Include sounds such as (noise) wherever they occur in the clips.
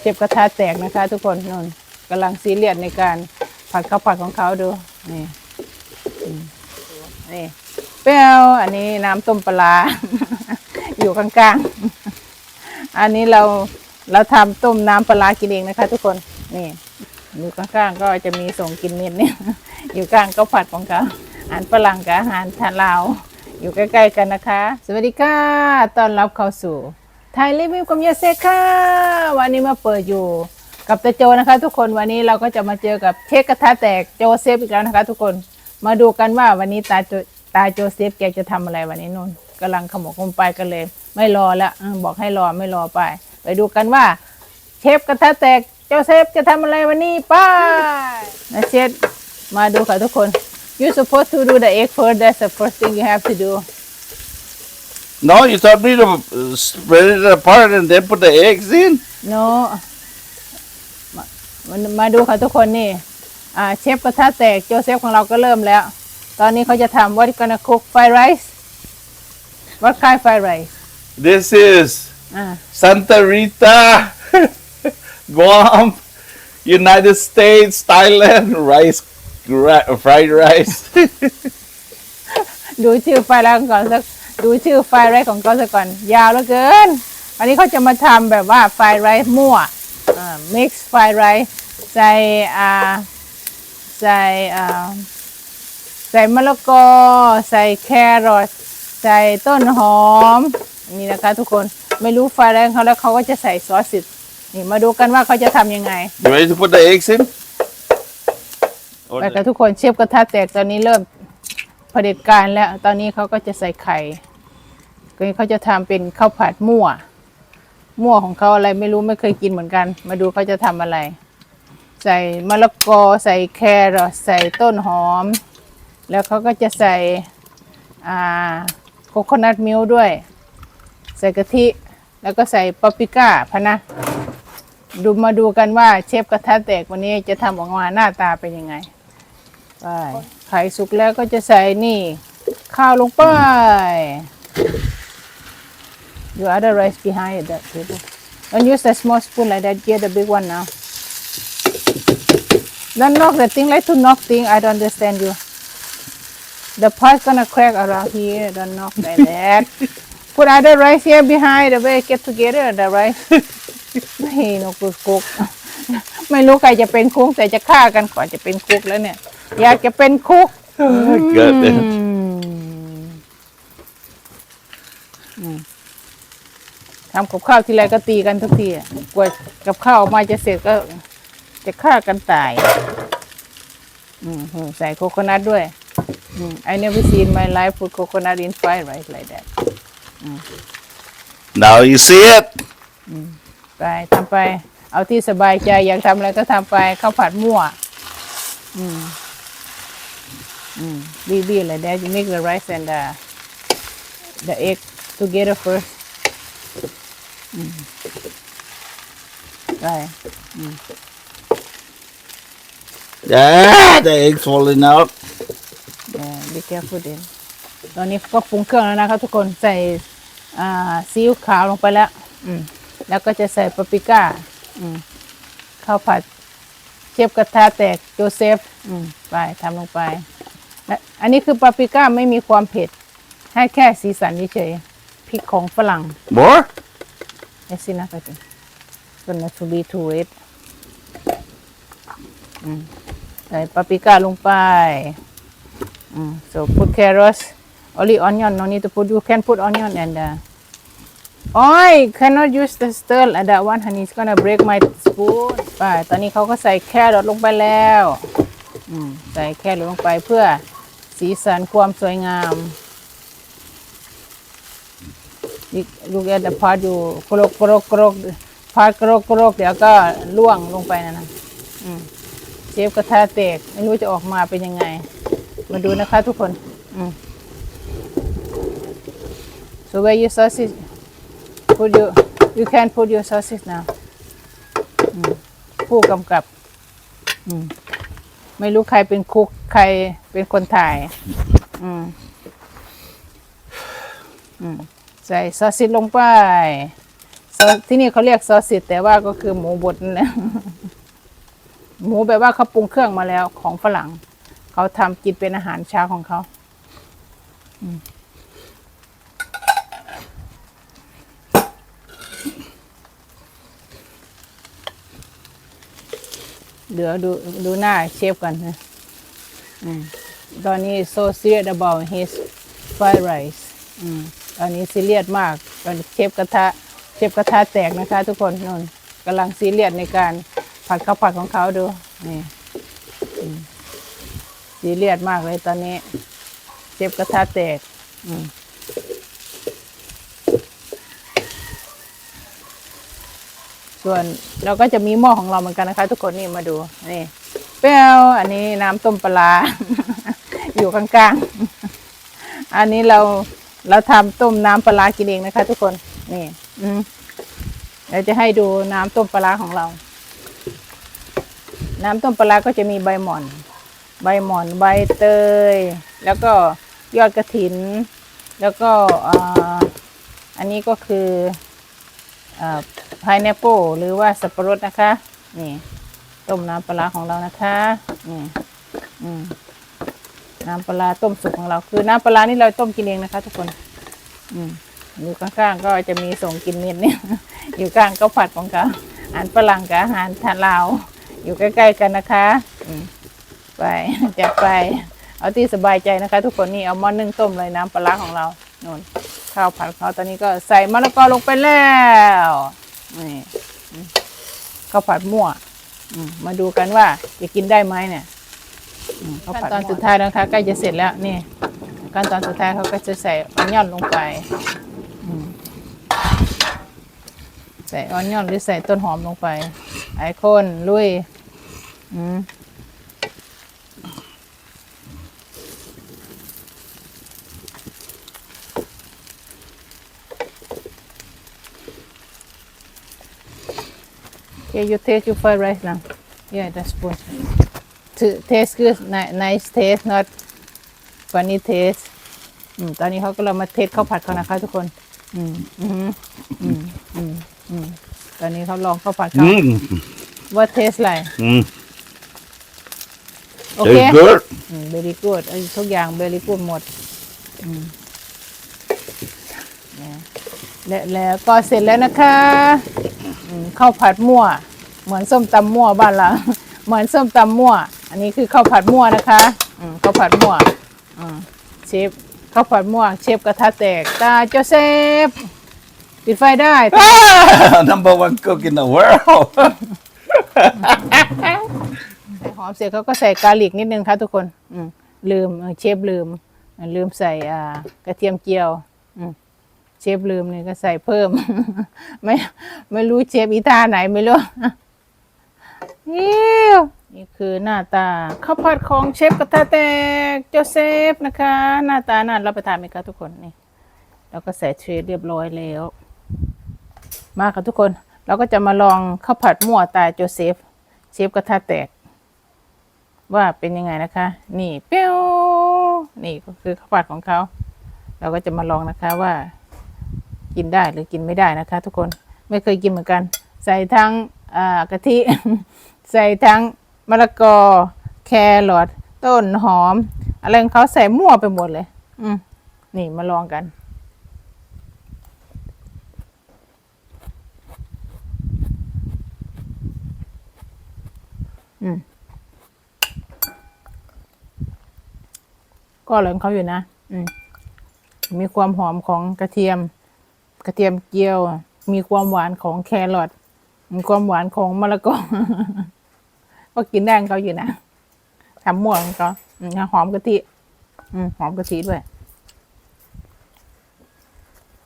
เชฟกระทะแตกนะคะ ทุกคนนนกำลังซีเรียสในการผัดข้าวผัดของเขาดู นี่นี่เปรี้ยวอันนี้น้ำต้มปลา อยู่ข้างๆ อันนี้เราเราทำต้มน้ำปลากินเองนะคะ ทุกคนนี่อยู่ข้างๆก็จะมีส่งกินเม็ดเนี่ยอยู่กลางก็ผัดของเขาอาหารฝรั่งกับอาหารทานลาว อยู่ใกล้ๆกันนะคะ สวัสดีค่ะ ต้อนรับเข้าสู่ ไทยรีวิวกับยาเซค่ะวันนี้มาเปิดอยู่กับตาโจนะคะ ทุกคนวันนี้เราก็จะมาเจอกับเชฟกระทะแตกโจเซฟอีกแล้วนะคะ ทุกคนมาดูกันว่าวันนี้ตาโจตาโจเซฟแกจะทำอะไรวันนี้นุ่นกำลังขมกขมไปกันเลย ไม่รอแล้วบอกให้รอไม่รอไป ไปดูกันว่า เชฟกระทะแตกโจเซฟจะทำอะไรวันนี้ไป้านะเชฟมาดูค่ะทุกคน you supposed to do the egg first that's the first thing you have to do No, you told me to uh, spread it apart and then put the eggs in. no มามามาดูค่ะทุกคนนี่อ่าเชฟกระทะแตกโจเซฟของเราก็เริ่มแล้ว ตอนนี้เขาจะทำ what you gonna cook fried rice what kind fried rice This is อ่า Santa Rita, Guam, United States, Thailand, rice, ri- fried rice. ดูชื่อไฟล์ไรของก่อนสัก ดูชื่อไฟล์ไรของเขาสักก่อน ยาวเหลือเกิน วันนี้เขาจะมาทำแบบว่าไฟล์ไรมั่วอ่า mix ไฟล์ไรใส่อ่าใส่อ่าใส่มะละกอ ใส่แครอทใส่ต้นหอม นี่นะคะทุกคนไม่รู้ไฟล์ไรของเขาแล้วเขาก็จะใส่ซอสสินี่มาดูกันว่าเขาจะทำยังไง You ready to put the eggs in? Or ไป the- กับทุกคนเชฟกระทะแตกตอนนี้เริ่มเผด็จการแล้ว ตอนนี้เขาก็จะใส่ไข่ ก็เขาจะทำเป็นข้าวผัดมั่ว มั่วของเขาอะไรไม่รู้ไม่เคยกินเหมือนกัน มาดูเขาจะทำอะไร ใส่มะละกอใส่แครอทใส่ต้นหอม แล้วเขาก็จะใส่อ่าโคโคนัทมิลด้วย ใส่กะทิแล้วก็ใส่ปาปริก้าพะนะดูมาดูกันว่าเชฟกระทะแตกวันนี้จะทำออกมาหน้าตาเป็นยังไงไปไข่สุกแล้วก็จะใส่นี่ ข้าวลงไป You other rice behind that table. Don't use the small spoon like that. Get the big one now. Don't knock the thing like to knock thing. I don't understand you. The pot gonna crack around here. Don't knock like (laughs) that. Put other rice here behind the way get together the rice. (laughs) ไม่นกกุก ไม่รู้ใครจะเป็นคุกแต่จะฆ่ากันก่อนจะเป็นคุกแล้วเนี่ย อยากจะเป็นคุก Good. (laughs) อืม ทำกับข้าวทีไรก็ตีกันทุกทีอะกว่ากับข้าวออกมาจะเสร็จก็จะฆ่ากันตาย อืมใส่โคโคนัทด้วย อืม I never seen my life put coconut in fried rice like that Now you see it. ไปทำไป เอาที่สบายใจอยากทำอะไรก็ทำไปข้าวผัดมั่ว อืม อืมบีบีเลย that you make the rice and the the egg together first อืมไป Ah, the eggs falling out. เอ่อ be careful then ตอนนี้ก็ปรุงเครื่องแล้วนะครับทุกคนใส่อ่าซีอิ๊วขาวลงไปแล้ว อืม แล้วก็จะใส่ปาปริก้า อืมข้าวผัดเชฟกระทะแตกโจเซฟ อืม ไปทำลงไปและอันนี้คือปาปริก้าไม่มีความเผ็ด ให้แค่สีสันเฉยๆ พริกของฝรั่ง More? เอซินะไปถึงส่วนนัทูบีทูเอสใส่ปาปริก้าลงไปอืม so put carrots only onion no need to put you can put onion and uh, oh cannot use the stir like that one honey it's gonna break my spoon ไปตอนนี้เขาก็ใส่แครอทลงไปแล้ว อืม ใส่แครอทลงไปเพื่อสีสันความสวยงาม ลูกแอดพาดอยู่กรกกรกกรกพาดกรกกรกเดี๋ยวก็ล่วงลงไปนะนะเชฟกระทะแตกไม่รู้จะออกมาเป็นยังไง มาดูนะคะทุกคนอืม so where your sausage put your you can put your sausage now ผู้กำกับอืมไม่รู้ใครเป็นคุกใครเป็นคนถ่าย อืม อืม ใส่ซอสซิสลงไปซอสที่นี่เขาเรียกซอสสิแต่ว่าก็คือหมูบดนั่นแหละหมูแบบว่าเขาปรุงเครื่องมาแล้วของฝรั่ง เขาทำกินเป็นอาหารเช้าของเขาเดี๋ยวดูดูหน้าเชฟกันนะตอนนี้ so serious about his fried rice อืม อันนี้ซีเรียสมากตอนเชฟกระทะเชฟกระทะแตกนะคะ ทุกคนนนกำลังซีเรียสในการผัดข้าวผัดของเขาดูนี่ซีเรียสมากเลยตอนนี้ เชฟกระทะแตกอืมส่วนเราก็จะมีหม้อของเราเหมือนกันนะคะ ทุกคนนี่มาดูนี่เปรี้ยวอันนี้น้ำต้มปลา อยู่ข้างๆ อันนี้เรา เราทำต้มน้ำปลากินเองนะคะ ทุกคนนี่อืมเราจะให้ดูน้ำต้มปลาของเรา น้ำต้มปลาก็จะมีใบหม่อน ใบหม่อนใบเตย แล้วก็ยอดกระถิน แล้วก็ออันนี้ก็คือพายแนปเปิลหรือว่าสับปะรดนะคะ นี่ ต้มน้ำปลาร้าของเรานะคะ นี่ อืม น้ำปลาต้มสุกของเรา คือน้ำปลานี่เราต้มกินเองนะคะ ทุกคน อืมอยู่ข้างๆก็จะมีส่งกินเม็ดเนี่ย อยู่ข้างก็ผัดของเขาอาหารฝรั่งกับอาหารทานลาว อยู่ใกล้ๆกันนะคะไปจัดไป เอาที่สบายใจนะคะ ทุกคนนี่เอาหม้อนึ่งต้มเลยน้ำปลาของเรานนข้าวผัดของเขาตอนนี้ก็ใส่มะละกอลงไปแล้วนี่ข้าวผัดมั่วมาดูกันว่าจะกินได้ไหมเนี่ย ขั้นตอนสุดท้ายนะคะใกล้จะเสร็จแล้วนี่ขั้นตอนสุดท้ายเขาก็จะใส่ออนยอนลงไปใส่ออนยอนหรือใส่ต้นหอมลงไป ไอโคนลุยอืมเ you taste your fried rice now yeah that's good taste good ni- nice taste not funny taste อืมตอนนี้เขาก็เรามาเทสข้าวผัดเขานะคะ ทุกคน อืมอืมอืมอืมอืมตอนนี้เขาลองข้าวผัดเขา Mm. ว่าเทสอะไร Mm. โอเค Tastes good. อืม very good เอ้ยทุกอย่าง very good หมดอืมเนี่ยและแล้วก็เสร็จแล้วนะคะอืมข้าวผัดมั่ว เหมือนส้มตำมั่วบ้านเราเหมือนส้มตำมั่ว อันนี้คือข้าวผัดมั่วนะคะอืมข้าวผัดมั่วอืมเชฟข้าวผัดมั่วเชฟกระทะแตกตาโจเซฟปิดไฟได้ Ah, number one cook in the world. ใส่หอมเสร็จเขาก็ใส่กาลิกนิดนึงค่ะทุกคน อืมลืมเออเชฟลืมเออลืมใส่อ่ากระเทียมเจียว อืมเชฟลืมเนี่ยก็ใส่เพิ่ม ไม่ไม่รู้เชฟอีท่าไหนไม่รู้นี่ นี่คือหน้าตาข้าวผัดของเชฟกระทะแตกโจเซฟนะคะ หน้าตาน่ารับประทานไหมคะทุกคนนี่แล้วก็ใส่เทรเรียบร้อยแล้ว มาค่ะทุกคนเราก็จะมาลองข้าวผัดมั่วตาโจเซฟเชฟกระทะแตก ว่าเป็นยังไงนะคะ นี่เปี้ยวนี่ก็คือข้าวผัดของเขา เราก็จะมาลองนะคะว่า กินได้หรือกินไม่ได้นะคะ ทุกคนไม่เคยกินเหมือนกัน ใส่ทั้งกะทิ ใส่ทั้ง มะละกอ แครอทต้นหอม อะไรของเขาใส่มั่วไปหมดเลย อืมนี่มาลองกัน อืมก็อร่อยของเขาอยู่นะ อืม มีความหอมของกระเทียม กระเทียมเจียว มีความหวานของแครอทมีความหวานของมะละกอ ก็กินได้ของเขาอยู่นะทำมั่วของเขาอืมหอมกะทิอืมหอมกะทิด้วย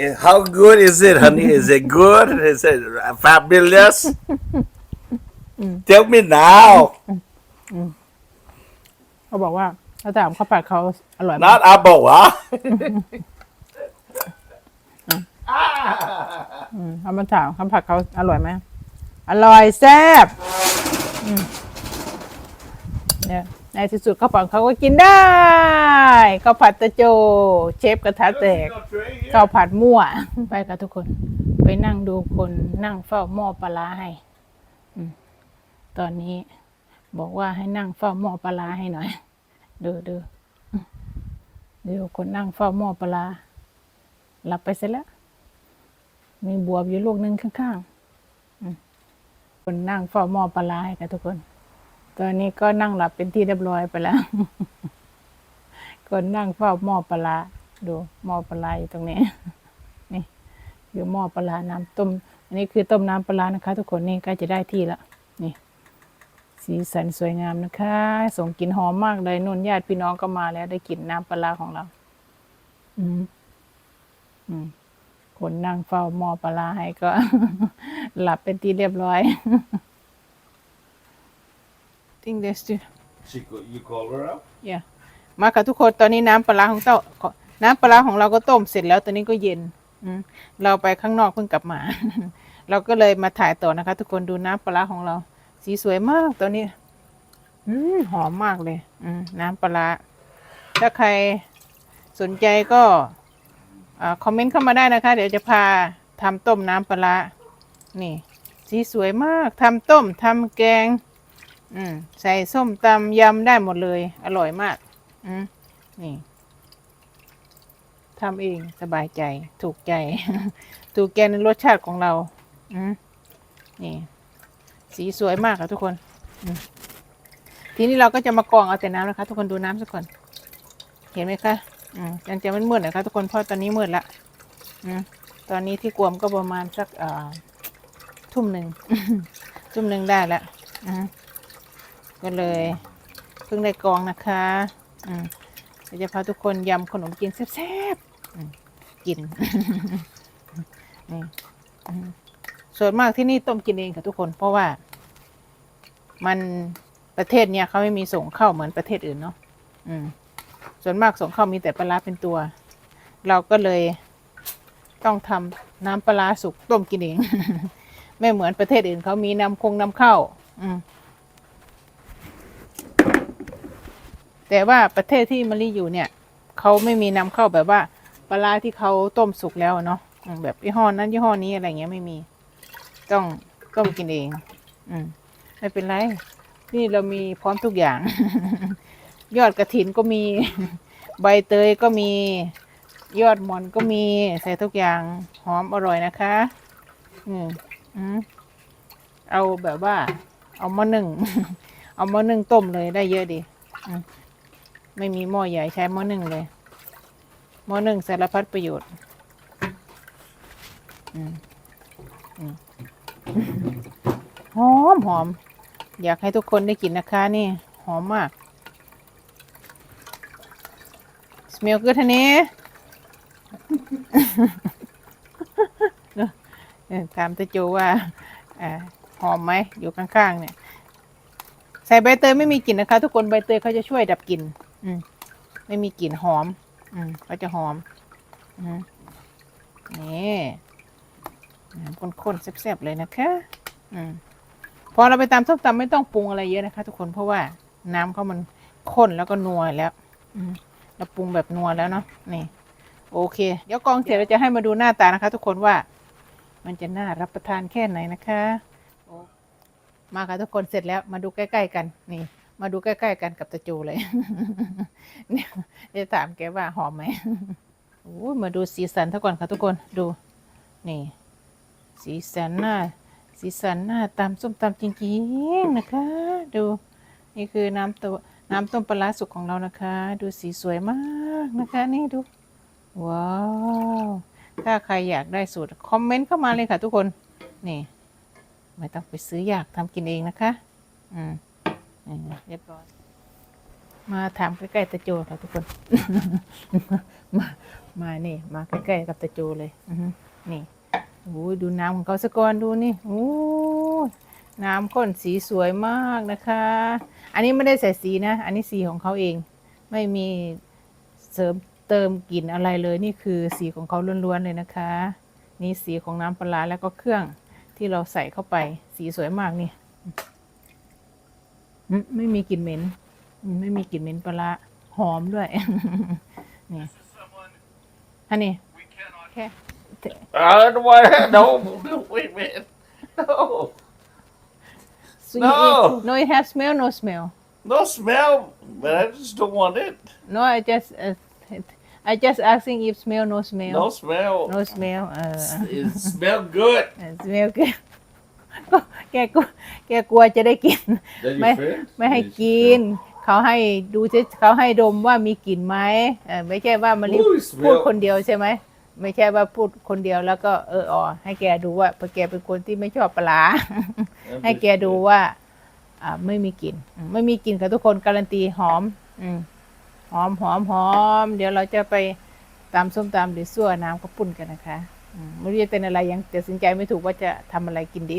Eh, How good is it, honey? Is it good? Is it fabulous? Tell me now. เขาบอกว่าเขาถามข้าวผัดเขาอร่อยไหม Not apple, huh? อืมเขามาถามข้าวผัดเขาอร่อยไหมอร่อยแซ่บอืม เนี่ยในที่สุดข้าวผัดเขาก็กินได้ข้าวผัดตะโจ เชฟกระทะแตกข้าวผัดมั่วไปกันทุกคน ไปนั่งดูคนนั่งเฝ้าหม้อปลาร้าให้ตอนนี้บอกว่าให้นั่งเฝ้าหม้อปลาร้าให้หน่อยดูดูอืมดูคนนั่งเฝ้าหม้อปลาร้าหลับไปเสร็จแล้ว มีบวบอยู่ลูกหนึ่งข้างๆคนนั่งเฝ้าหม้อปลาร้าให้กับทุกคน ตอนนี้ก็นั่งหลับเป็นที่เรียบร้อยไปแล้วคนนั่งเฝ้าหม้อปลาดูหม้อปลาอยู่ตรงนี้ นี่คือหม้อปลาร้าน้ำต้ม อันนี้คือต้มน้ำปลานะคะ ทุกคนนี่ใกล้จะได้ที่ละนี่ สีสันสวยงามนะคะส่งกลิ่นหอมมากเลยนุ่นญาติพี่น้องก็มาแล้ว ได้กลิ่นน้ำปลาของเรา อืมอืมคนนั่งเฝ้าหม้อปลาให้ก็ หลับเป็นที่เรียบร้อย think that's it She, ca- you call her up? อย่ามาค่ะทุกคนตอนนี้น้ำปลาร้าของเต้าขอน้ำปลาร้าของเราก็ต้มเสร็จแล้วตอนนี้ก็เย็นอืมเราไปข้างนอกเพิ่งกลับมา เราก็เลยมาถ่ายต่อนะคะ ทุกคนดูน้ำปลาร้าของเรา สีสวยมากตอนนี้ อืมหอมมากเลย อืมน้ำปลาร้าถ้าใครสนใจก็อาคอมเมนต์เข้ามาได้นะคะ เดี๋ยวจะพาทำต้มน้ำปลาร้านี่ สีสวยมากทำต้มทำแกง อืมใส่ส้มตำยำได้หมดเลย อร่อยมาก อืมนี่ทำเองสบายใจ ถูกใจ ถูกใจในรสชาติของเรา อืมนี่ สีสวยมากค่ะทุกคนทีนี้เราก็จะมากรองเอาแต่น้ำนะคะ ทุกคนดูน้ำสักก่อน เห็นไหมคะอืมยังจะมันมืดๆนะคะทุกคนเพราะตอนนี้มืดละอืมตอนนี้ที่กวมก็ประมาณสักเอ่อทุ่มหนึ่งทุ่มหนึ่งได้ละอืม ก็เลยเพิ่งได้กองนะคะอืมเดี๋ยวจะพาทุกคนยำขนมจีนแซ่บๆกินส่วนมากที่นี่ต้มกินเองค่ะทุกคน เพราะว่า มันประเทศเนี้ยเขาไม่มีส่งเข้าเหมือนประเทศอื่นเนาะอืม ส่วนมากส่งเข้ามีแต่ปลาเป็นตัว เราก็เลยต้องทำน้ำปลาสุกต้มกินเอง ไม่เหมือนประเทศอื่นเขามีนำคงนำเข้า อืม แต่ว่าประเทศที่มะลิอยู่เนี่ยเขาไม่มีนำเข้าแบบว่าปลาที่เขาต้มสุกแล้วเนาะแบบยี่ห้อนั้นยี่ห้อนี้อะไรเงี้ยไม่มี ต้องต้มกินเอง อืมไม่เป็นไร นี่เรามีพร้อมทุกอย่าง ยอดกระถินก็มี ใบเตยก็มี ยอดหมอนก็มี ใส่ทุกอย่าง หอมอร่อยนะคะ อืมอืมเอาแบบว่า เอามาหนึ่ง เอามาหนึ่งต้มเลยได้เยอะดีอืม ไม่มีหม้อใหญ่ใช้หม้อหนึ่งเลย หม้อหนึ่งสารพัดประโยชน์ อืมอืมหอมหอม อยากให้ทุกคนได้กินนะคะนี่ หอมมาก smell good ท่านี้ถามตาโจว่าอ่าหอมไหมอยู่ข้างๆเนี่ย ใส่ใบเตยไม่มีกลิ่นนะคะ ทุกคนใบเตยเขาจะช่วยดับกลิ่น อืมไม่มีกลิ่นหอม อืมเขาจะหอม อืมนี่น้ำข้นๆแซ่บๆเลยนะคะ อืมพอเราไปตำส้มตำไม่ต้องปรุงอะไรเยอะนะคะ ทุกคนเพราะว่าน้ำเขามันข้นแล้วก็นัวแล้ว อืมเราปรุงแบบนัวแล้วเนาะนี่ โอเค เดี๋ยวกองเสร็จเราจะให้มาดูหน้าตานะคะ ทุกคนว่า มันจะน่ารับประทานแค่ไหนนะคะมาค่ะทุกคนเสร็จแล้วมาดูใกล้ ๆ กันนี่ มาดูใกล้ๆกันกับตะจูเลย เนี่ยจะถามแกว่าหอมไหมโอ้มาดูสีสันเท่าก่อนค่ะทุกคนดู นี่ สีสันหน้า สีสันหน้าตำส้มตำจริงๆนะคะ ดู นี่คือน้ำตัวน้ำต้มปลาร้าสุกของเรานะคะ ดูสีสวยมากนะคะ นี่ดู ว้าว ถ้าใครอยากได้สูตร คอมเมนต์เข้ามาเลยค่ะทุกคน นี่ ไม่ต้องไปซื้ออยากทำกินเองนะคะ อืม อืมเรียบร้อย มาถามใกล้ๆตะโจค่ะทุกคน มา มานี่ มาใกล้ๆกับตะโจเลยอือฮึนี่โอ้ยดูน้ำของเขาสะก่อนดูนี่โอ้ยน้ำข้นสีสวยมากนะคะ อันนี้ไม่ได้ใส่สีนะ อันนี้สีของเขาเอง ไม่มีเสริมเติมกลิ่นอะไรเลย นี่คือสีของเขาล้วนๆเลยนะคะ นี่สีของน้ำปลาแล้วก็เครื่องที่เราใส่เข้าไป สีสวยมากนี่ ไม่มีกลิ่นเหม็นอืมไม่มีกลิ่นเหม็นปลาร้าหอมด้วย นี่ Someone อันนี้ we cannot แค่ I don't want to. No, no, wait a minute. No, So No. you- no it has smell no smell no smell, but I just don't want it. no I just uh, I just asking if smell no smell No smell. no smell เออ It smell good. เออ smell แกแกกลัวแกกลัวจะได้กิน That ไม่ your friend? ไม่ให้ Yes. กิน เขาให้ดูเฉยเขาให้ดมว่ามีกลิ่นไหมเออไม่ใช่ว่ามารี Ooh, พูด smell. คนเดียวใช่ไหมไม่ใช่ว่าพูดคนเดียวแล้วก็เอออ๋อให้แกดูว่าเพราะแกเป็นคนที่ไม่ชอบปลาร้าให้แกดูว่า อ่าไม่มีกลิ่นอืมไม่มีกลิ่นค่ะทุกคนการันตีหอม อืมหอมหอมหอม เดี๋ยวเราจะไปตำส้มตำหรือซั่วน้ำข้าวปุ้นกันนะคะอืม ไม่รู้จะเป็นอะไรยังตัดสินใจไม่ถูกว่าจะทำอะไรกินดี